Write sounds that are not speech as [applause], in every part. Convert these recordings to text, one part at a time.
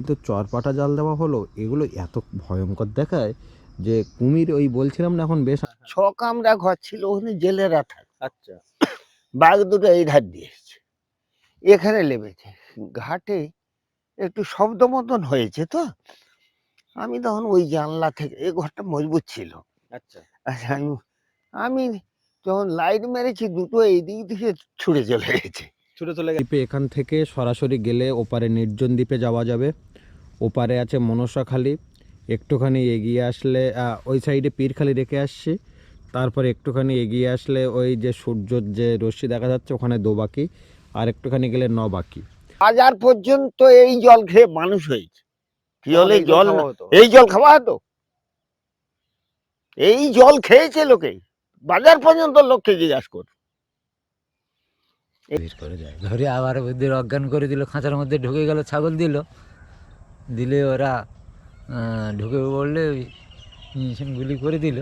কিন্তু চরপাটা জাল দেওয়া হলো এগুলো এত ভয়ঙ্কর দেখায় যে কুমির ওই বলছিলাম না এখন বেশ ছ কামরা ঘর ছিল ওখানে জেলেরা থাকে। আচ্ছা। বাঘ দুটো এই ধার দিয়েছে এখানে লেবেছে। ঘাটে একটু শব্দ মতন হয়েছে তো। আমি তখন ওই জানলা থেকে এই ঘরটা মজবুত ছিল। আচ্ছা। আচ্ছা আমি আমি যখন লাইট মেরেছি দুটো এই দিক থেকে ছুটে চলে গেছে। ছুটে চলে গেছে। এখান থেকে সরাসরি গেলে ওপারে নির্জন দ্বীপে যাওয়া যাবে। ওপারে আছে মনসাখালী একটুখানি এগিয়ে আসলে ওই সাইডে পীরখালি রেখে আসছি। তারপরে একটুখানি এগিয়ে আসলে ওই যে সূর্যর যে রশ্মি দেখা যাচ্ছে ওখানে দোবাকি আর একটুখানি গেলে নবাকি হাজার পর্যন্ত এই জল খেয়ে মানুষ হয়েছে। কি হলে জল এই জল খাওয়া হতো? এই জল খেয়েছে লোকে বাজার পর্যন্ত লোককে জিজ্ঞাসা কর বের করে যায়। ধরে আবার ওদের অজ্ঞান করে দিল খাঁচার মধ্যে ঢুকে গেল ছাগল দিল। দিলে ওরা ঢুকে পড়লে ওই ইঞ্জেকশন গুলি করে দিল।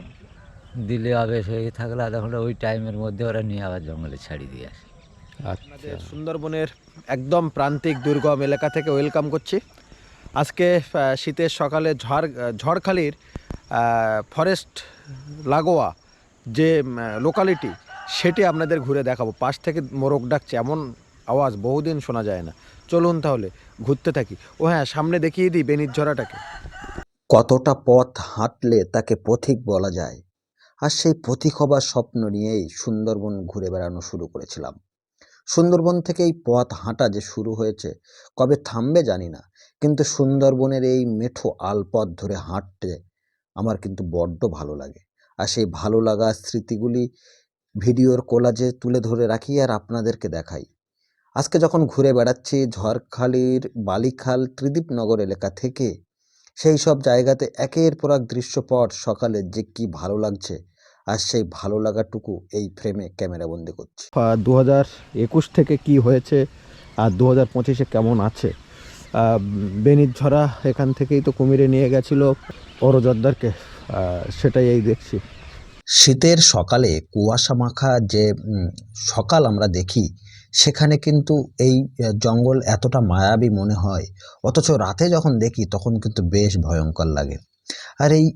দিলে আবেশ হয়ে থাকলে আধা ঘণ্টা ওই টাইমের মধ্যে ওরা নিয়ে আবার জঙ্গলে ছাড়িয়ে দিয়ে আসে। আপনাদের সুন্দরবনের একদম প্রান্তিক দুর্গম এলাকা থেকে ওয়েলকাম করছি। আজকে শীতের সকালে ঝড়, ঝড়খালির ফরেস্ট লাগোয়া যে লোকালিটি সেটি আপনাদের ঘুরে দেখাবো। পাশ থেকে মোরগ ডাকছে, এমন আওয়াজ বহুদিন শোনা যায় না। চলুন তাহলে, ঘুরতে থাকি। ও হ্যাঁ সামনে দেখিয়ে দিই বেনির ঝরাটাকে। কতটা পথ হাঁটলে তাকে পথিক বলা যায়। আর সেই পথিক হবার স্বপ্ন নিয়েই সুন্দরবন ঘুরে বেড়ানো শুরু করেছিলাম। সুন্দরবন থেকে এই পথ হাঁটা যে শুরু হয়েছে, কবে থামবে জানি না। কিন্তু সুন্দরবনের এই মেঠো আলপথ ধরে হাঁটতে আমার কিন্তু বড্ড ভালো লাগে। আর সেই ভালো লাগা স্মৃতিগুলি ভিডিওর কোলাজে তুলে ধরে রাখি আর আপনাদেরকে দেখাই। আজকে যখন ঘুরে বেড়াচ্ছি ঝড়খালির বালিখাল ত্রিদীপনগর এলাকা থেকে সেই সব জায়গাতে একের পর এক দৃশ্যপট সকালে যে কি ভালো লাগছে আর সেই ভালো লাগাটুকু এই ফ্রেমে ক্যামেরাবন্দি করছি। দু হাজার একুশ থেকে কি হয়েছে আর দু হাজার পঁচিশে কেমন আছে? বেনির ঝরা এখান থেকেই তো কুমিরে নিয়ে গেছিল অরজদ্দারকে সেটাই এই দেখছি। শীতের সকালে কুয়াশা মাখা যে সকাল আমরা দেখি সেখানে কিন্তু এই জঙ্গল এতটা মায়াবী মনে হয়। অথচ রাতে যখন দেখি তখন কিন্তু বেশ ভয়ঙ্কর লাগে। আর এই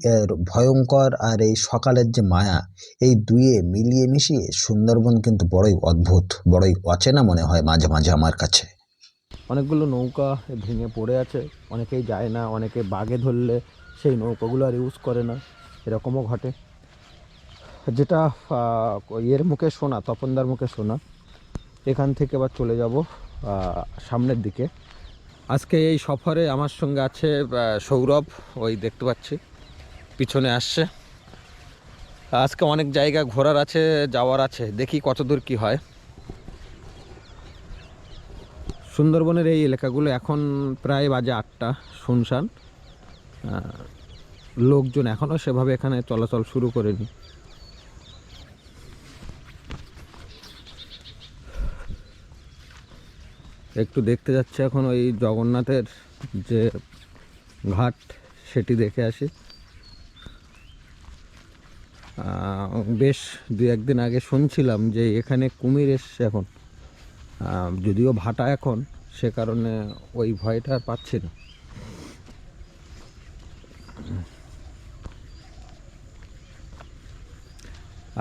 ভয়ঙ্কর আর এই সকালের যে মায়া, এই দুয়ে মিলিয়ে মিশিয়ে সুন্দরবন কিন্তু বড়ই অদ্ভুত, বড়ই অচেনা মনে হয় মাঝে মাঝে আমার কাছে। অনেকগুলো নৌকা ভেঙে পড়ে আছে, অনেকেই যায় না, অনেকে বাগে ধরলে সেই নৌকাগুলো আর ইউজ করে না, এরকমও ঘটে। যেটা ইয়ের মুখে শোনা, তপনদার মুখে শোনা এখান থেকে আবার চলে যাব সামনের দিকে। আজকে এই সফরে আমার সঙ্গে আছে সৌরভ, ওই দেখতে পাচ্ছি, পিছনে আসছে। আজকে অনেক জায়গা ঘোরার আছে, যাওয়ার আছে, দেখি কত দূর কী হয়। সুন্দরবনের এই এলাকাগুলো এখন প্রায় বাজে আটটা, শুনশান। লোকজন এখনও সেভাবে এখানে চলাচল শুরু করেনি। একটু দেখতে যাচ্ছে এখন ওই জগন্নাথের যে ঘাট, সেটি দেখে আসি। বেশ দু একদিন আগে শুনছিলাম যে এখানে কুমির এসছে এখন। যদিও ভাটা এখন, সে কারণে ওই ভয়টা আর পাচ্ছি না।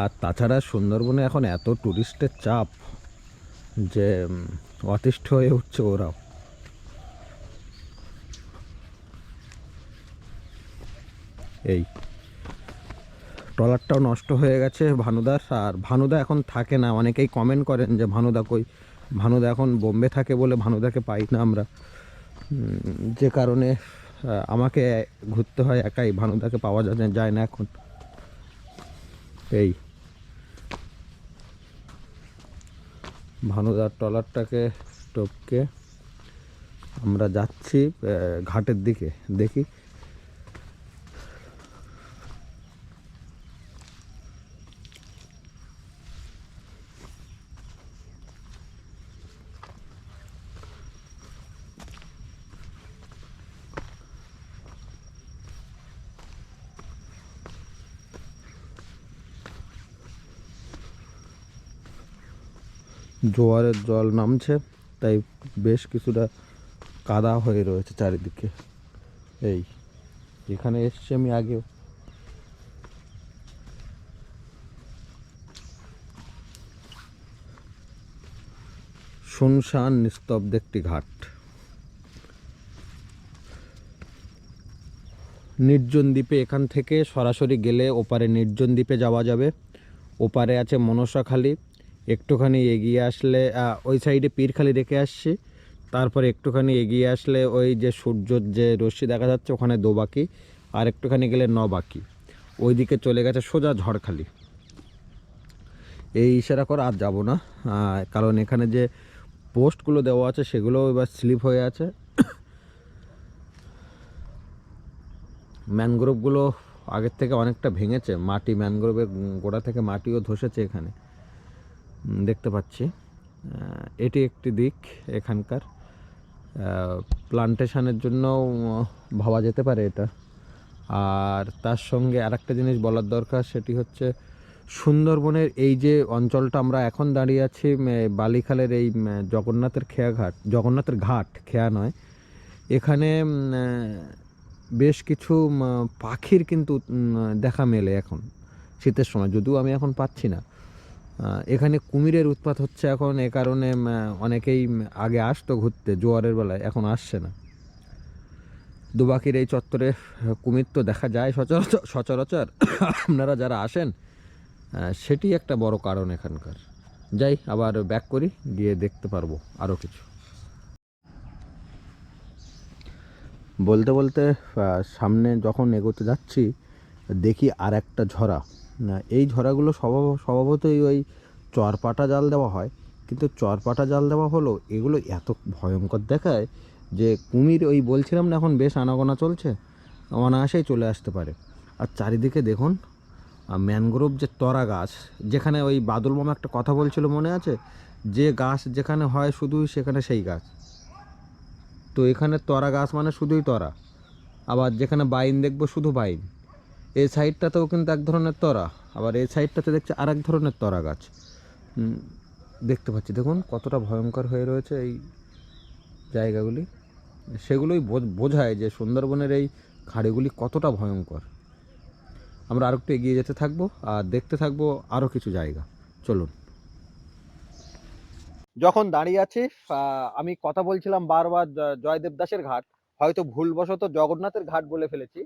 আর তাছাড়া সুন্দরবনে এখন এত টুরিস্টের চাপ যে অতিষ্ঠ হয়ে উঠছে ওরাও। এই। ট্রলারটাও নষ্ট হয়ে গেছে ভানুদার, আর ভানুদা এখন থাকে না। অনেকেই কমেন্ট করেন যে ভানুদা কই? ভানুদা এখন বোম্বে থাকে বলে ভানুদাকে পাই না আমরা। যে কারণে আমাকে ঘুরতে হয় একাই। ভানুদাকে পাওয়া যায় না এখন। এই। ভানুদার ট্রলারটাকে টপকে আমরা যাচ্ছি ঘাটের দিকে দেখি। জোয়ারের জল নামছে, তাই বেশ কিছুটা কাদা হয়ে রয়েছে চারিদিকে। এই, এখানে এসছি আমি আগেও। শুনশান নিস্তব্ধ একটি ঘাট। নির্জন দ্বীপে এখান থেকে সরাসরি গেলে ওপারে নির্জন দ্বীপে যাওয়া যাবে। ওপারে আছে মনসাখালী। একটুখানি এগিয়ে আসলে ওই সাইডে পীরখালি রেখে আসছি। তারপরে একটুখানি এগিয়ে আসলে ওই যে সূর্যর যে রশ্মি দেখা যাচ্ছে, ওখানে দোবাকি, আর একটুখানি গেলে নবাকি। ওইদিকে চলে গেছে সোজা ঝড়খালি। এই ইশারা করে, আর যাব না। কারণ এখানে যে পোস্টগুলো দেওয়া আছে সেগুলো এবার স্লিপ হয়ে আছে। ম্যানগ্রোভগুলো আগের থেকে অনেকটা ভেঙেছে। মাটি, ম্যানগ্রোভের গোড়া থেকে মাটিও ধসেছে এখানে। দেখতে পাচ্ছি। এটি একটি দিক এখানকার। প্লান্টেশনের জন্য ভাবা যেতে পারে এটা। আর তার সঙ্গে আরেকটা জিনিস বলার দরকার, সেটি হচ্ছে সুন্দরবনের এই যে অঞ্চলটা আমরা এখন দাঁড়িয়ে আছি বালিখালের এই জগন্নাথের খেয়া ঘাট জগন্নাথের ঘাট, খেয়া নয়। এখানে বেশ কিছু পাখির কিন্তু দেখা মেলে এখন, শীতের সময়। যদিও আমি এখন পাচ্ছি না। এখানে কুমিরের উৎপাত হচ্ছে এখন এ কারণে অনেকেই আগে আসতো ঘুরতে, জোয়ারের বেলায়, এখন আসছে না। দুবাকির এই চত্বরে কুমির তো দেখা যায় সচরাচর সচরাচর। আপনারা যারা আসেন সেটি একটা বড় কারণ এখানকার। যাই, আবার ব্যাক করি, গিয়ে দেখতে পারব আরও কিছু। বলতে বলতে সামনে যখন এগোতে যাচ্ছি, দেখি আর একটা ঝরা। এই ঝরাগুলো স্বভাব, স্বভাবতই ওই চরপাটা জাল দেওয়া হয়। কিন্তু চরপাটা জাল দেওয়া হলো, এগুলো এত ভয়ঙ্কর দেখায় যে কুমির ওই বলছিলাম না এখন বেশ আনাগোনা চলছে, অনায়াসেই চলে আসতে পারে। আর চারিদিকে দেখুন ম্যানগ্রোভ যে তরা গাছ, যেখানে ওই বাদল মামা একটা কথা বলছিল মনে আছে? যে গাছ যেখানে হয় শুধুই সেখানে সেই গাছ। তো এখানে তরা গাছ মানে শুধুই তরা, আবার যেখানে বাইন দেখব শুধু বাইন। এই সাইডটাতেও কিন্তু এক ধরনের তরা আবার এই সাইডটাতে দেখছি আর এক ধরনের তরা গাছ। দেখতে পাচ্ছি। দেখুন কতটা ভয়ঙ্কর হয়ে রয়েছে এই জায়গাগুলি। সেগুলোই বোঝ- বোঝায় যে সুন্দরবনের এই খাড়িগুলি কতটা ভয়ঙ্কর। আমরা আরেকটু এগিয়ে যেতে থাকব আর দেখতে থাকব আরও কিছু জায়গা। চলুন। যখন দাঁড়িয়ে আছি আমি কথা বলছিলাম বারবার জয়দেব দাসের ঘাট। হয়তো ভুলবশত জগন্নাথের ঘাট বলে ফেলেছি।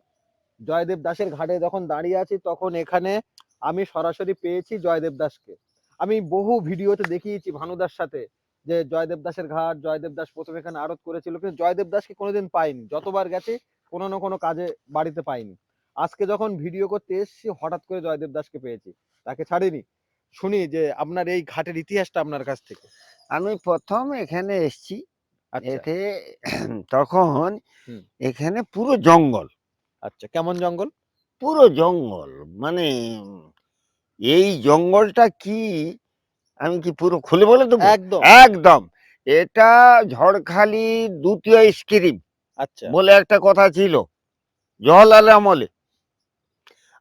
জয়দেব দাসের ঘাটে যখন দাঁড়িয়ে আছি তখন এখানে আমি সরাসরি পেয়েছি জয়দেব দাসকে। আমি বহু ভিডিওতে দেখিয়েছি ভানুদার সাথে যে জয়দেব দাসের ঘাট জয়দেব দাস প্রথমে এখানে আরত করেছিল কিন্তু জয়দেব দাসকে কোনোদিন পাইনি। যতবার গেছি কোনো না কোনো কাজে বাড়িতে পাইনি। আজকে যখন ভিডিও করতে এসেছি হঠাৎ করে জয়দেব দাসকে পেয়েছি। তাকে ছাড়িনি। শুনি যে আপনার এই ঘাটের ইতিহাসটা আপনার কাছ থেকে। আমি প্রথম এখানে এসছি আচ্ছা। এতে তখন এখানে পুরো জঙ্গল। আচ্ছা কেমন জঙ্গল? পুরো জঙ্গল। মানে এই জঙ্গলটা কি? আমি কি পুরো খুলে বলে দেবো? একদম। একদম। এটা ঝড়খালি দ্বিতীয় স্ক্রিম আচ্ছা। বলে একটা কথা ছিল জওয়াহরলাল আমলে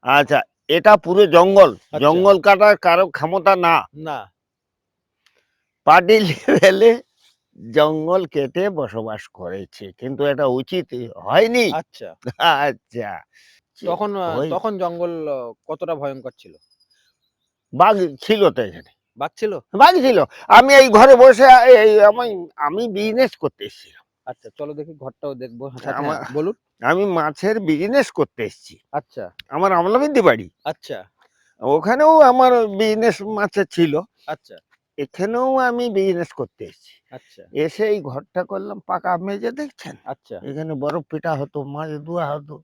আচ্ছা এটা পুরো জঙ্গল। আচ্ছা। জঙ্গল কাটার কারও ক্ষমতা না। না। পার্টি লেভেলে জঙ্গল কেটে বসবাস করেছে। কিন্তু এটা উচিত হয়নি। আচ্ছা। আচ্ছা। তখন তখন জঙ্গল কতটা ভয়ঙ্কর ছিল? বাঘ ছিল তো এখানে। বাঘ ছিল? বাঘ ছিল। আমি এই ঘরে বসে এই আমি আমি বিজনেস করতে এসেছিলাম। আচ্ছা চলো দেখি ঘরটাও দেখব হ্যাঁ, বলুন। আমি মাছের বিজনেস করতে এসেছি। আচ্ছা। আমার আমলাবিন্দি বাড়ি। আচ্ছা। ওখানেও আমার বিজনেস মাছের ছিল। আচ্ছা। এখানেও আমি বিজনেস করতে এসেছি। আচ্ছা। এসে এই ঘরটা করলাম পাকা মেজে দেখছেন? আচ্ছা। এখানে বরফ পিঠা হতো মাছ ধোয়া হতো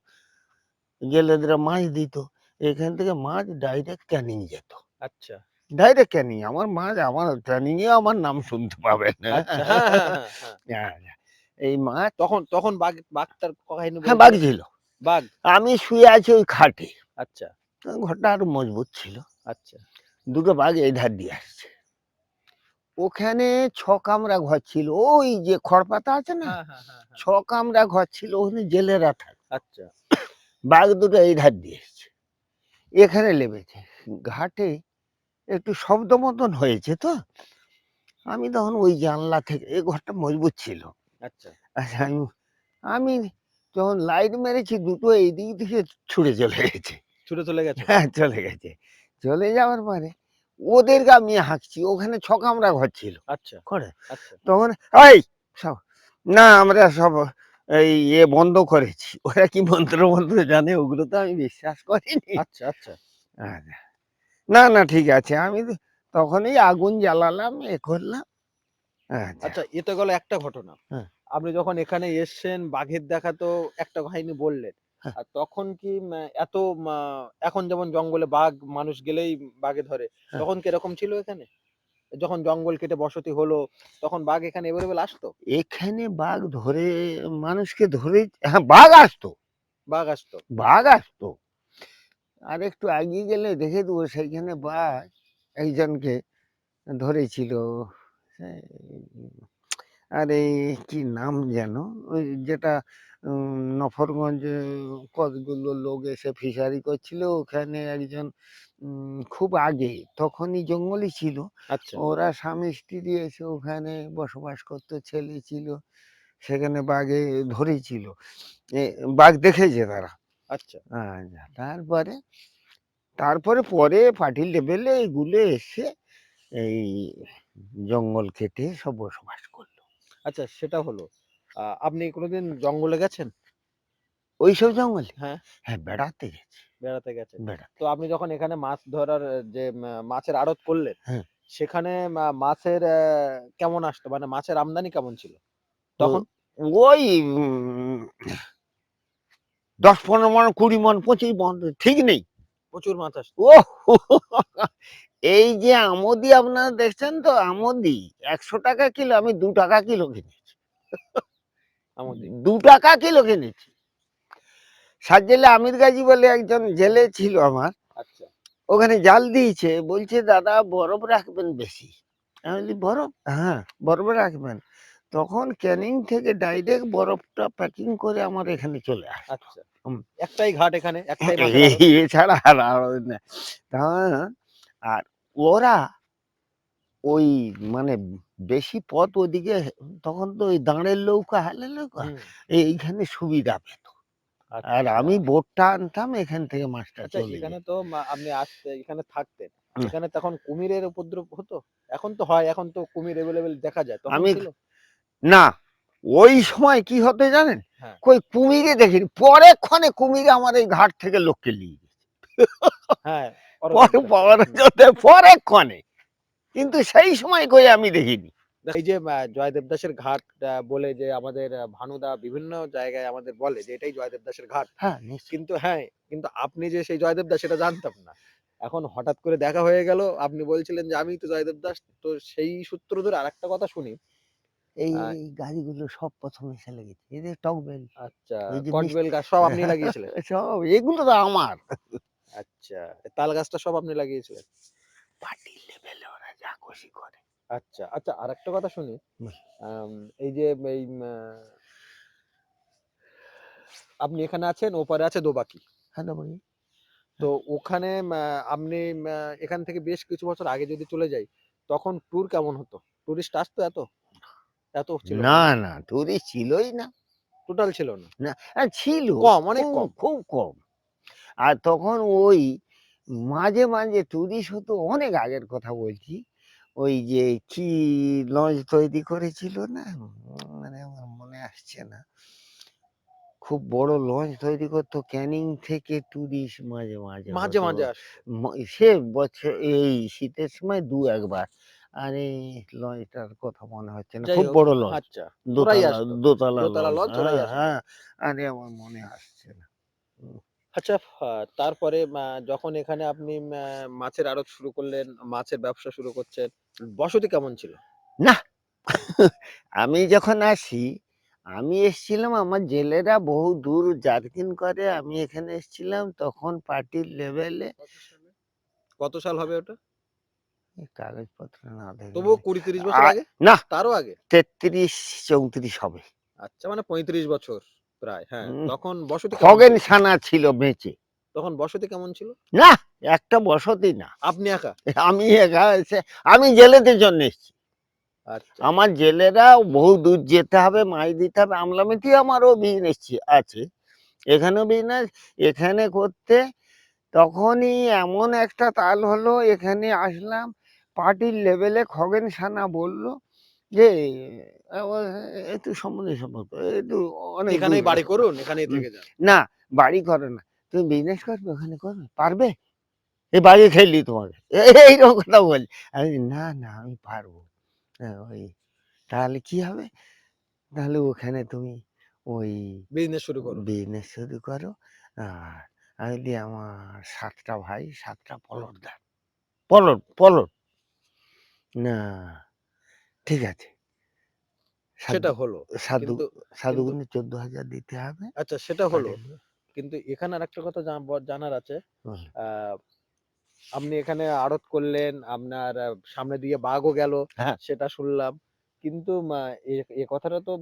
জেলেদরা মাছ দিত। এখান থেকে মাছ ডাইরেক্ট ক্যানিং যেত। আচ্ছা। ডাইরেক্ট ক্যানিং আমার মাছ আমার ক্যানিং এ আমার নাম শুনতে পাবেন। আচ্ছা। [laughs] হ্যাঁ, হ্যাঁ, হ্যাঁ, এই মাছ তখন তখন বাঘ বাঘ তার কাহিনী হ্যাঁ বাঘ ছিল। বাঘ। আমি শুয়ে আছি ওই খাটে। আচ্ছা। ঘরটা আরও মজবুত ছিল। আচ্ছা। দুটো বাঘ এই ধার দিয়ে আসছে। ওখানে ছ কামরা ঘর ছিল। ওই যে খড়পাতা আছে না? হ্যাঁ হ্যাঁ হ্যাঁ। ছ কামরা ঘর ছিল ওখানে জেলেরা থাকে। আচ্ছা। বাঘ দুটো এই ধার দিয়ে এসছে। এখানে লেবেছে। ঘাটে একটু শব্দ মতন হয়েছে তো। আমি তখন ওই জানলা থেকে এই ঘরটা মজবুত ছিল। আচ্ছা। আচ্ছা আমি আমি যখন লাইট মেরেছি দুটো এই দিক থেকে ছুটে চলে গেছে। ছুটে চলে গেছে? হ্যাঁ চলে গেছে। চলে যাওয়ার পরে ওদেরকে আমি হাঁকছি। ওখানে ছ কামরা ঘর ছিল। আচ্ছা করে। আচ্ছা। তখন এই সব না আমরা সব এই ইয়ে বন্ধ করেছি। ওরা কি মন্ত্র মন্ত্র জানে ওগুলো তো আমি বিশ্বাস করিনি। আচ্ছা আচ্ছা। না না ঠিক আছে আমি তখনই আগুন জ্বালালাম এ করলাম। আচ্ছা আচ্ছা এ তো গেল একটা ঘটনা। হ্যাঁ। আপনি যখন এখানে এসছেন বাঘের দেখা তো একটা কাহিনী বললেন। আর তখন কি এত এখন যেমন জঙ্গলে বাঘ মানুষ গেলেই বাঘে ধরে হ্যাঁ। তখন কীরকম ছিল এখানে? যখন জঙ্গল কেটে বসতি হলো তখন বাঘ এখানে এভেলেবেল আসতো? এখানে বাঘ ধরে মানুষকে ধরে হ্যাঁ বাঘ আসতো। বাঘ আসতো। বাঘ আসতো। আর একটু এগিয়ে গেলে দেখে দেবো সেইখানে বাঘ একজনকে ধরেছিল। আরে কি নাম যেন? ওই যেটা নফরগঞ্জে কতগুলো লোক এসে ফিশারি করছিল ওখানে একজন খুব আগে তখনই জঙ্গলই ছিল। আচ্ছা। ওরা স্বামী স্ত্রী এসে ওখানে বসবাস করতো ছেলে ছিল সেখানে বাঘে ধরেছিল। এ, বাঘ দেখেছে তারা। আচ্ছা। আচ্ছা তারপরে তারপরে পরে পার্টি লেভেলে এগুলো এসে এই জঙ্গল কেটে সব বসবাস করল। আচ্ছা সেটা হলো? আপনি কোনোদিন জঙ্গলে গেছেন? ওইসব জঙ্গলে? হ্যাঁ। হ্যাঁ বেড়াতে গেছি। বেড়াতে গেছেন। বেড়াতে। তো আপনি যখন এখানে মাছ ধরার যে মাছের আড়ত করলেন হ্যাঁ। সেখানে মাছের কেমন আসতো? মানে মাছের আমদানি কেমন ছিল? তখন? ওই দশ পনেরো মন কুড়ি মন পঁচিশ মন ঠিক নেই। প্রচুর মাছ আসতো। ও এই যে আমদি আপনারা দেখছেন তো আমদি একশো টাকা কিলো আমি দু টাকা কিলো কিনেছি। দু টাকা কিলো কিনেছি সাজেলে আমির গাজী বলে একজন জেলে ছিল আমার আচ্ছা ওখানে জাল দিয়েছে বলছে দাদা বরফ রাখবেন বেশি আমি বলি বরফ হ্যাঁ বরফ রাখবেন তখন ক্যানিং থেকে ডাইরেক্ট বরফটা প্যাকিং করে আমার এখানে চলে আসে আচ্ছা। একটাই ঘাট এখানে একটাই এছাড়া আর। আর ওরা ওই মানে বেশি পথ ওদিকে তখন তো ওই দাঁড়ের নৌকা হালের নৌকা এইখানে সুবিধা পেত। আর আচ্ছা। আমি বোটটা আনতাম এখান থেকে মাছটা আচ্ছা চলে এখানে তো আপনি আসতে এখানে থাকতেন। এখানে তখন কুমিরের উপদ্রব হতো? এখন তো হয় এখন তো কুমির এভেলেবেল দেখা যায়। আমি- না ওই সময় কি হতে জানেন? হ্যাঁ। কই কুমিরে দেখিনি পরে ক্ষণে কুমিরে আমার এই ঘাট থেকে লোককে নিয়ে গেছে। হ্যাঁ পরে কিন্তু সেই সময় কই আমি দেখিনি। এই যে জয়দেব দাসের ঘাট বলে যে আমাদের ভানুদা বিভিন্ন জায়গায় আমাদের বলে যে এটাই জয়দেব দাসের ঘাট। হ্যাঁ কিন্তু হ্যাঁ কিন্তু আপনি যে সেই জয়দেব দাস সেটা জানতাম না। এখন হঠাৎ করে দেখা হয়ে গেল আপনি বলছিলেন যে আমি তো জয়দেব দাস তো সেই সূত্র ধরে আরেকটা কথা শুনি। এই গাড়িগুলো সব প্রথমে ফেলে গেছে এই যে টকবেল আচ্ছা কটবেল গাছ সব আপনি লাগিয়েছিলেন? [laughs] সব এগুলো তো আমার। আচ্ছা তাল গাছটা সব আপনি লাগিয়েছিলেন? পার্টি লেভেলে খুশি করে। আচ্ছা আচ্ছা আর একটা কথা শুনি। এই যে এই আপনি এখানে আছেন ওপারে আছে দোবাকি। হ্যালো বলি তো ওখানে আপনি এখান থেকে বেশ কিছু বছর আগে যদি চলে যাই তখন ট্যুর কেমন হতো? টুরিস্ট আসতো এত? এত ছিল না না? টুরি ছিলই না। টোটাল ছিল না? আর ছিল। কম, অনেক কম। খুব কম। আর তখন ওই মাঝে মাঝে টুরিস্ট হতো অনেক আগের কথা বলছি। ওই যে কি লঞ্চ তৈরি করেছিল না? মানে আমার মনে আসছে না। খুব বড় লঞ্চ তৈরি করতো ক্যানিং থেকে টুরিস্ট মাঝে মাঝে মাঝে মাঝে সে বছর এই শীতের সময় দু একবার। আরে লঞ্চটার কথা মনে হচ্ছে না। খুব বড় লঞ্চ আচ্ছা দোতলা দোতলা দোতলা লঞ্চ, হ্যাঁ, হ্যাঁ আরে আমার মনে আসছে না। আচ্ছা তারপরে যখন এখানে আপনি মাছের আড়ত শুরু করলেন মাছের ব্যবসা শুরু করছেন বসতি কেমন ছিল? না আমি যখন আসি আমি এসছিলাম আমার জেলেরা বহু দূর জার্কিন করে আমি এখানে এসছিলাম তখন পার্টির লেভেলে কত সাল? হবে ওটা? কাগজপত্র না দেখে তবুও কুড়ি তিরিশ বছর আগে? না তারও আগে? তেত্রিশ চৌত্রিশ হবে। আচ্ছা মানে পঁয়ত্রিশ বছর প্রায় হ্যাঁ তখন বসতি খগেন সানা ছিল বেঁচে। তখন বসতি কেমন ছিল? না একটা বসতি না। আপনি একা? আমি একা এসে আমি জেলেদের জন্য এসেছি। আচ্ছা। আমার জেলেরা বহু দূর যেতে হবে মাছ দিতে হবে আমলা আমলামিতি আমারও বিজনেস আছে। এখানেও বিজনেস এখানে করতে। তখনই এমন একটা তাল হলো এখানে আসলাম পার্টির লেভেলে খগেন সানা বলল যে একটু সম্বন্ধে সম্পর্ক একটু অনেক এখানেই বাড়ি করুন। থেকে না বাড়ি করে না। তুমি বিজনেস করবে ওখানে করবে পারবে? এই বাড়ি খেললি তোমাকে। এইরকম কথা বলি আমি না না আমি পারব। হ্যাঁ, ওই তাহলে কি হবে? তাহলে ওখানে তুমি ওই বিজনেস শুরু করুন বিজনেস শুরু করো। আর আমি বলি আমার সাতটা ভাই সাতটা পলট দেন পলট পলট। না ঠিক আছে। সেটা হলো সাধু সাধুগুনে চোদ্দ হাজার দিতে হবে। আচ্ছা সেটা হলো। কিন্তু এখানে আর একটা কথা জানার আছে। আহ, আপনি এখানে আড়ত করলেন আপনার সামনে দিয়ে বাঘও গেল হ্যাঁ। সেটা শুনলাম। কিন্তু এ- কথাটা তো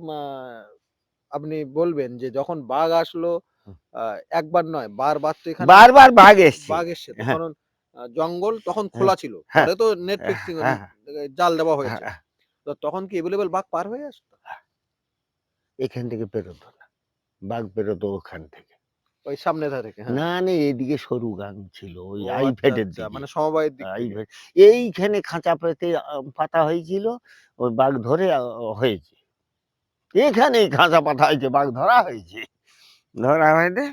আপনি বলবেন যে যখন বাঘ আসলো একবার নয় বারবার তো এখানে বারবার বাঘ এসছে। বাঘ এসছে। হ্যাঁ। তখন আহ, জঙ্গল তখন খোলা ছিল। হ্যাঁ। তো নেট ফিক্সিং হ্যাঁ, জাল দেওয়া হয়েছে। হ্যাঁ, তো তখন কি এভেলেবেল বাঘ পার হয়ে আসতো? এখান থেকে পেরোতো না। বাঘ পেরোতো ওখান থেকে। ওই সামনে ধারে থেকে হ্যাঁ। না না এদিকে সরু গাং ছিল ওই আই আচ্ছা, ফেটের আচ্ছা, দিকে। মানে সমবায়ের দিক আই ফেট এইখানে খাঁচা পেতে পাতা হয়েছিল ওই বাঘ ধরে হয়েছে। এখানেই খাঁচা পাতা হয়েছে বাঘ ধরা হয়েছে। ধরা হয়েছে।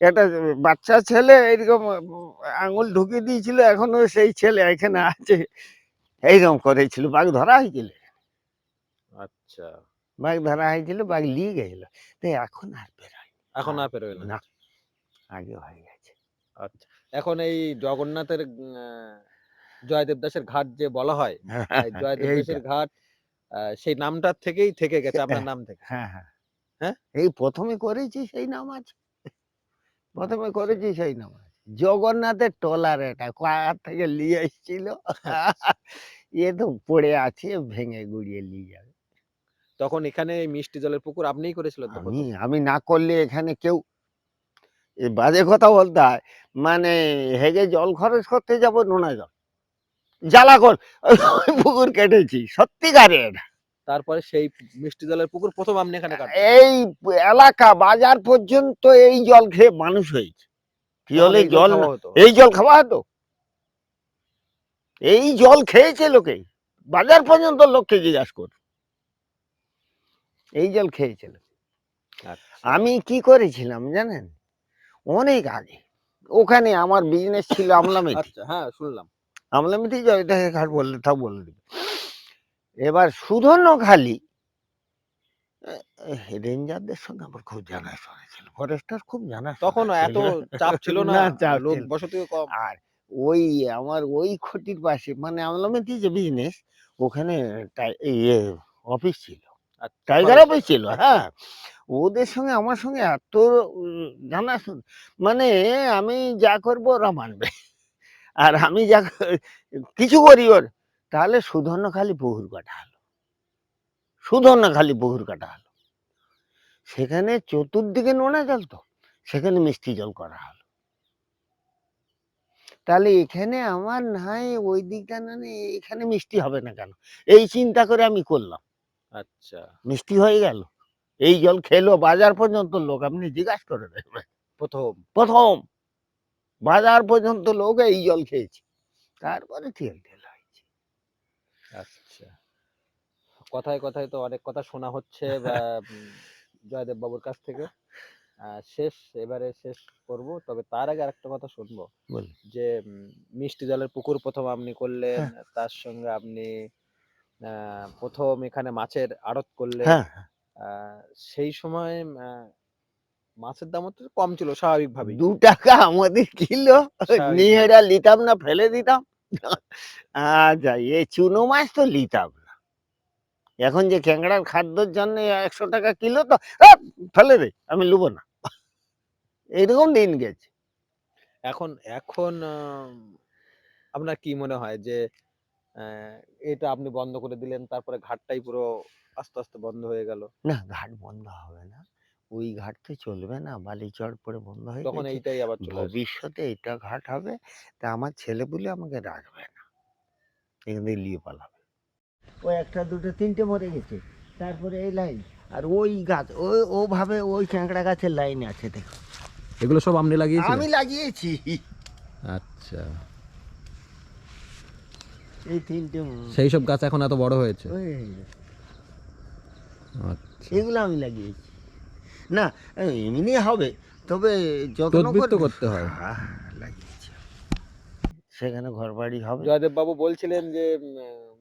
একটা বাচ্চা ছেলে এরকম উম, আঙুল ঢুকিয়ে দিয়েছিল এখনও সেই ছেলে এখানে আছে। এইরকম করেছিল বাঘ ধরা হয়েছিল। আচ্ছা। বাঘ ধরা হয়েছিল বাঘ নিয়ে গেছিল তো এখন আর বেরোয় এখন আর পেরোয় না না। আগে হয়ে গেছে। আচ্ছা এখন এই জগন্নাথের জয়দেব দাসের ঘাট যে বলা হয় [laughs] জয়দেব দাসের ঘাট সেই নামটার থেকেই থেকে গেছে আপনার নাম থেকে। হ্যাঁ হ্যাঁ। হ্যাঁ? এই প্রথমে করেছি সেই নাম আছে। প্রথমে করেছি সেই নাম আছে। জগন্নাথের টলার এটা কোয়ার থেকে নিয়ে এসেছিল। [laughs] এ তো পড়ে আছে ভেঙে গুড়িয়ে নিয়ে যাবে। তখন এখানে মিষ্টি জলের পুকুর আপনিই করেছিলেন আমি আমি না করলে এখানে কেউ বাজে কথা বলতে হয়। মানে হেগে জল খরচ করতে যাব নোনা জল। জ্বালা কর। পুকুর কেটেছি সত্যিকারে তারপরে সেই মিষ্টি জলের পুকুর প্রথম আপনি এখানে এই এলাকা বাজার পর্যন্ত এই জল খেয়ে মানুষ হয়েছে। কি হলে জল এই জল খাওয়া হতো? এই জল খেয়েছে লোকে। বাজার পর্যন্ত লোককে জিজ্ঞাসা কর এই জল খেয়েছে আচ্ছা, আমি কি করেছিলাম জানেন? অনেক আগে। ওখানে আমার বিজনেস ছিল আমলামেতি আচ্ছা হ্যাঁ শুনলাম। আমলামিতি জয়টাকে ঘাট বললে তা বলে দিবে। এবার রেঞ্জারদের সঙ্গে আমার খুব জানাশোনা ছিল। ফরেস্টার খুব জানা তখন এত চাপ ছিল না? লোক। বসতিও কম। আর ওই আমার ওই ক্ষতির পাশে মানে আমলামিতি যে বিজনেস ওখানে ইয়ে অফিস ছিল। টাইগার অফিস ছিল হ্যাঁ ওদের সঙ্গে আমার সঙ্গে এত জানাশোনা মানে আমি যা করব ওরা মানবে। আর আমি যা কিছু করি ওর তাহলে সুধন্য খালি বহুর কাটা হলো। সুধন্য খালি বহুর কাটা হলো। সেখানে চতুর্দিকে নোনা জল তো সেখানে মিষ্টি জল করা হলো। তাহলে এখানে আমার নাই ওই দিকটা না, এখানে মিষ্টি হবে না কেন? এই চিন্তা করে আমি করলাম। আচ্ছা। মিষ্টি হয়ে গেল। এই জল খেলো বাজার পর্যন্ত লোক আপনি জিজ্ঞাসা করে দেখবেন। প্রথম। প্রথম। বাজার পর্যন্ত লোক এই জল খেয়েছে। তারপরে তেল তেল হয়েছে। আচ্ছা। কথায় কথায় তো অনেক কথা শোনা হচ্ছে জয়দেব বাবুর কাছ থেকে। শেষ এবারে শেষ করব। তবে তার আগে আরেকটা কথা শুনব। যে মিষ্টি জলের পুকুর প্রথম আপনি করলেন হ্যাঁ। তার সঙ্গে আপনি প্রথম এখানে মাছের আড়ত করলেন হ্যাঁ সেই সময় মাছের দাম তো কম ছিল স্বাভাবিকভাবেই। দু টাকা আমাদের কিলো। স্বাভাবিক। নিয়ে এরা না ফেলে দিতাম। আচ্ছা এ চুনো মাছ তো নিতাম না। এখন যে ক্যাংড়ার খাদ্যর জন্য একশো টাকা কিলো তো ফেলে দে আমি নেব না। এরকম দিন গেছে। এখন এখন আপনার কি মনে হয় যে এটা আপনি বন্ধ করে দিলেন তারপরে ঘাটটাই পুরো আস্তে আস্তে বন্ধ হয়ে গেল। না ঘাট বন্ধ হবে না। ওই ঘাট তো চলবে না বালিচড় পরে বন্ধ হয়ে তখন গেছে। এইটাই আবার চলে আসবে। ভবিষ্যতে এটা ঘাট হবে তা আমার ছেলে বলে আমাকে রাখবে না। এখান থেকে নিয়ে পালাবে। ওই একটা দুটো তিনটে মরে গেছে। তারপরে এই লাইন আর ওই গাছ ওই ওভাবে ওই চ্যাংড়া গাছের লাইন আছে দেখো এগুলো সব আপনি লাগিয়েছেন আমি লাগিয়েছি। আচ্ছা। এই তিনটে সেই সব গাছ এখন এত বড় হয়েছে? আচ্ছা। এগুলো আমি লাগিয়েছি। না এমনি হবে তবে যত্ন করতে হয়। হ্যাঁ, লাগিয়েছি। সেখানে ঘর বাড়ি হবে। জয়দেব বাবু বলছিলেন যে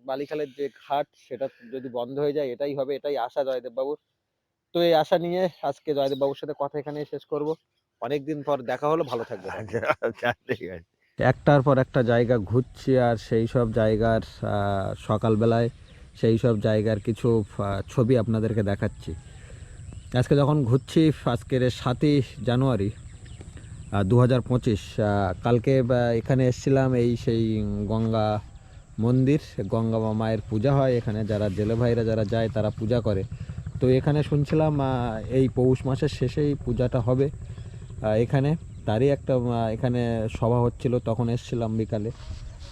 বালিখালের যে ঘাট সেটা যদি বন্ধ হয়ে যায় এটাই হবে এটাই আশা জয়দেব বাবুর তো এই আশা নিয়ে আজকে জয়দেব বাবুর সাথে কথা এখানে শেষ করব। অনেকদিন পর দেখা হলো ভালো থাকবে আচ্ছা আচ্ছা, ঠিক আছে। একটার পর একটা জায়গা ঘুরছি আর সেই সব জায়গার সকালবেলায় সেই সব জায়গার কিছু ছবি আপনাদেরকে দেখাচ্ছি। আজকে যখন ঘুরছি, আজকের সাতই জানুয়ারি দু হাজার পঁচিশ কালকে এখানে এসেছিলাম এই সেই গঙ্গা মন্দির, গঙ্গা মা- মায়ের পূজা হয় এখানে, যারা জেলে ভাইরা যারা যায় তারা পূজা করে। তো এখানে শুনছিলাম এই পৌষ মাসের শেষেই পূজাটা হবে এখানে। তারই একটা এখানে সভা হচ্ছিল, তখন এসছিলাম বিকালে।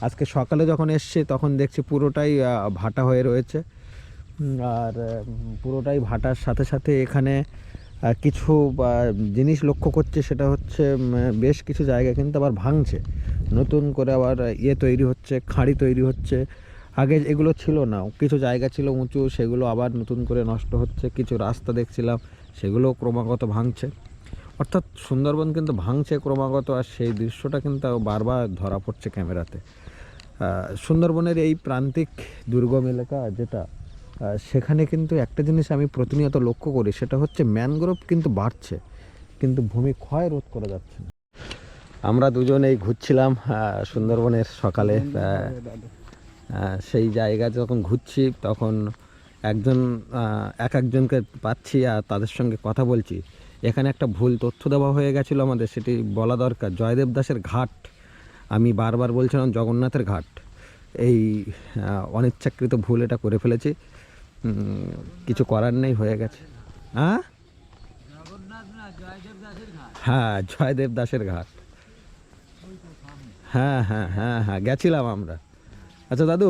আজকে সকালে যখন এসছি, তখন দেখছি পুরোটাই ভাটা হয়ে রয়েছে। আর পুরোটাই ভাটার সাথে সাথে এখানে কিছু জিনিস লক্ষ্য করছে, সেটা হচ্ছে বেশ কিছু জায়গা কিন্তু আবার ভাঙছে। নতুন করে আবার ইয়ে তৈরি হচ্ছে, খাঁড়ি তৈরি হচ্ছে। আগে এগুলো ছিল না, কিছু জায়গা ছিল উঁচু, সেগুলো আবার নতুন করে নষ্ট হচ্ছে। কিছু রাস্তা দেখছিলাম সেগুলো ক্রমাগত ভাঙছে। অর্থাৎ সুন্দরবন কিন্তু ভাঙছে ক্রমাগত আর সেই দৃশ্যটা কিন্তু বারবার ধরা পড়ছে ক্যামেরাতে। সুন্দরবনের এই প্রান্তিক দুর্গম এলাকা যেটা সেখানে কিন্তু একটা জিনিস আমি প্রতিনিয়ত লক্ষ্য করি, সেটা হচ্ছে ম্যানগ্রোভ কিন্তু বাড়ছে, কিন্তু ভূমি ক্ষয় রোধ করা যাচ্ছে না। আমরা দুজন এই ঘুরছিলাম সুন্দরবনের সকালে সেই জায়গা যখন ঘুরছি তখন একজন এক একজনকে পাচ্ছি আর তাদের সঙ্গে কথা বলছি। এখানে একটা ভুল তথ্য দেওয়া হয়ে গেছিল আমাদের সেটি বলা দরকার। জয়দেব দাসের ঘাট আমি বারবার বলছিলাম জগন্নাথের ঘাট। এই অনিচ্ছাকৃত ভুল এটা করে ফেলেছি। কিছু করার নেই হয়ে গেছে। হ্যাঁ হ্যাঁ জয়দেব দাসের ঘাট। হ্যাঁ হ্যাঁ হ্যাঁ হ্যাঁ গেছিলাম আমরা। আচ্ছা দাদু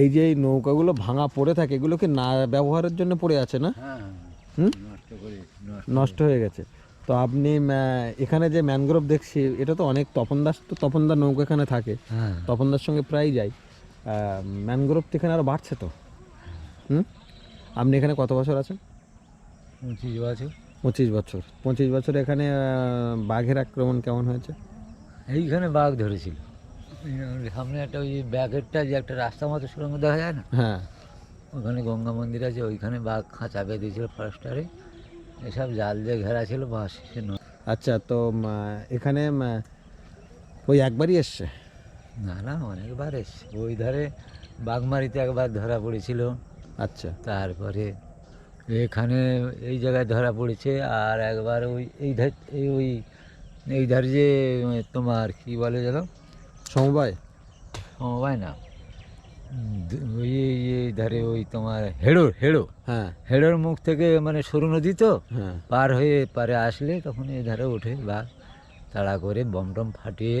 এই যে এই নৌকাগুলো ভাঙা পড়ে থাকে এগুলো কি না ব্যবহারের জন্য পড়ে আছে না? হ্যাঁ। হুম? নষ্ট হয়ে গেছে। তো আপনি এখানে যে ম্যানগ্রোভ দেখছি এটা তো অনেক তপন দাস তো তপনদার নৌকা এখানে থাকে। হ্যাঁ। তপনদার সঙ্গে প্রায় যাই। ম্যানগ্রোভ তো এখানে আরও বাড়ছে তো। হুম? আপনি এখানে কত বছর আছেন? পঁচিশ বছর। পঁচিশ বছর। পঁচিশ বছর এখানে বাঘের আক্রমণ কেমন হয়েছে? এইখানে বাঘ ধরেছিল। সামনে একটা ওই ব্যাগেরটা যে একটা রাস্তা মতো সুরঙ্গ দেখা যায় না? হ্যাঁ। ওখানে গঙ্গা মন্দির আছে ওইখানে বাঘ খাঁচা বেঁধেছিল ফরেস্টারে এসব জাল দিয়ে ঘেরা ছিল আচ্ছা তো এখানে ওই একবারই এসছে? না না অনেকবার এসছে। ওই ধারে বাঘমারিতে একবার ধরা পড়েছিল। আচ্ছা। তারপরে এখানে এই জায়গায় ধরা পড়েছে আর একবার ওই এই ধার এই ওই এই ধারে যে তোমার কি বলে যেন? সমবায়? সমবায় না। ওই ধারে ওই তোমার হেড়ো হেড়ো। হ্যাঁ। হেড়োর মুখ থেকে মানে সরু নদী তো হ্যাঁ। পার হয়ে পারে আসলে তখন এই ধারে ওঠে বাঘ তাড়া করে বম টম ফাটিয়ে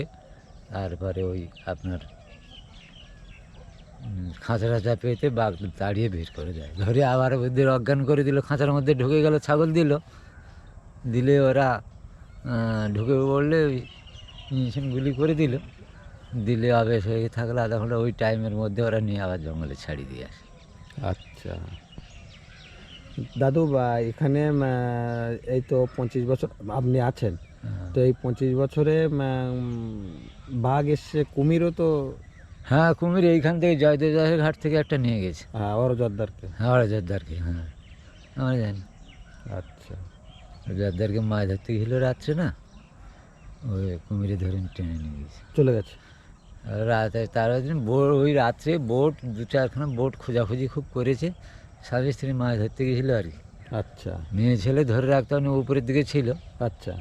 তারপরে ওই আপনার উম, খাঁচা টাচা পেতে বাঘ তাড়িয়ে বের করে দেয়। ধরে আবার ওদের অজ্ঞান করে দিল খাঁচার মধ্যে ঢুকে গেল ছাগল দিল। দিলে ওরা ঢুকে পড়লে ওই ইঞ্জেকশন গুলি করে দিল। দিলে আবেশ হয়ে থাকলে আধা ঘণ্টা ওই টাইমের মধ্যে ওরা নিয়ে আবার জঙ্গলে ছাড়িয়ে দিয়ে আসে। আচ্ছা। দাদু বা এখানে এই তো পঁচিশ বছর আপনি আছেন হ্যাঁ। তো এই পঁচিশ বছরে বাঘ এসছে কুমিরও তো হ্যাঁ কুমির এইখান থেকে জয়দেব দাসের ঘাট থেকে একটা নিয়ে গেছে। হ্যাঁ ওর জর্দারকে হাওড়া জোরদারকে হ্যাঁ। আমরা জানি। আচ্ছা। জোরদারকে মাছ ধরতে গেছিল রাত্রে না ওই কুমিরে ধরে টেনে নিয়ে গেছে। চলে গেছে? রাতে তার দিন বোট ওই রাত্রে বোট দু চারখানা বোট খোঁজাখুঁজি খুব করেছে। স্বামী স্ত্রী মাছ ধরতে গেছিল আর কি। আচ্ছা। মেয়ে ছেলে ধরে রাখতে মানে উপরের দিকে ছিল। আচ্ছা।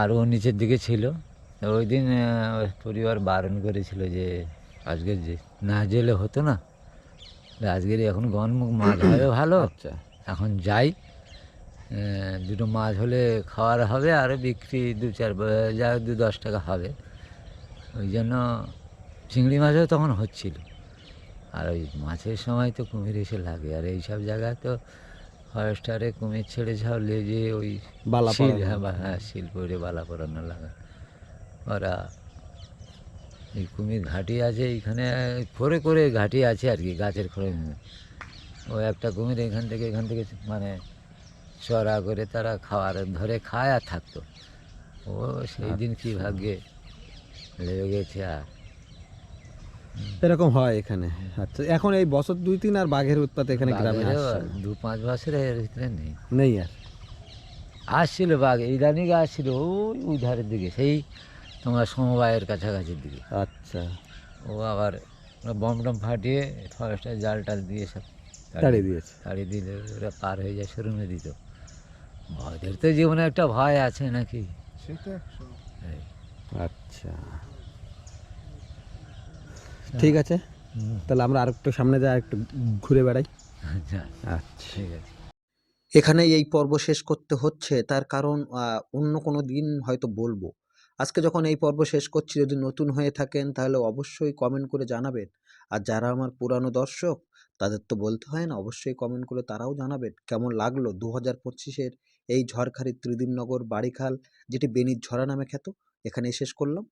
আর ও নিচের দিকে ছিল। ওই দিন পরিবার বারণ করেছিল যে আজকে যে না জেলে হতো না আজকের এখন গনমুখ মাছ হবে ভালো। আচ্ছা। এখন যাই। দুটো মাছ হলে খাওয়ার হবে আর বিক্রি দু চার যা দু দশ টাকা হবে। ওই জন্য চিংড়ি মাছও তখন হচ্ছিল। আর ওই মাছের সময় তো কুমির এসে লাগে। আর এই সব জায়গায় তো ফরেস্টারে কুমির ছেড়ে ঝাউলে যে ওই বালা। হ্যাঁ বা- শিল পরে বালা পরানো লাগা। ওরা এই কুমির ঘাঁটি আছে এইখানে করে করে ঘাঁটি আছে আর কি গাছের খড়ে ও একটা কুমির এখান থেকে এখান থেকে মানে চড়া করে তারা খাওয়ার ধরে খায় আর থাকতো। ও সেই দিন কী ভাগ্যে লেগে গেছে আর। এরকম হয় এখানে। আচ্ছা এখন এই বছর দুই তিন আর বাঘের উৎপাত এখানে গ্রামে। দু পাঁচ বছরের ভিতরে নেই। নেই আর? আসছিল বাঘ ইদানিং আসছিল ওই ওই ধারের দিকে সেই তোমার সমবায়ের কাছাকাছির দিকে। আচ্ছা। ও আবার বম টম ফাটিয়ে ফরেস্টের জাল টাল দিয়ে সব তাড়িয়ে দিয়েছে। তাড়িয়ে দিলে ওরা পার হয়ে যায় শোরুমে দিত। ভয়দের তো জীবনে একটা ভয় আছে নাকি? এই। আচ্ছা। ঠিক আছে? তাহলে আমরা আরেকটু সামনে যাই একটু ঘুরে বেড়াই। আচ্ছা আচ্ছা। ঠিক আছে। এখানে এই পর্ব শেষ করতে হচ্ছে তার কারণ অন্য কোনো দিন হয়তো বলব। আজকে যখন এই পর্ব শেষ করছি যদি নতুন হয়ে থাকেন তাহলে অবশ্যই কমেন্ট করে জানাবেন। আর যারা আমার পুরানো দর্শক তাদের তো বলতে হয় না অবশ্যই কমেন্ট করে তারাও জানাবেন কেমন লাগল দু হাজার পঁচিশের এই ঝড়খালি ত্রিদিমনগর বাড়িখাল যেটি বেনির ঝরা নামে খ্যাত? এখানেই শেষ করলাম।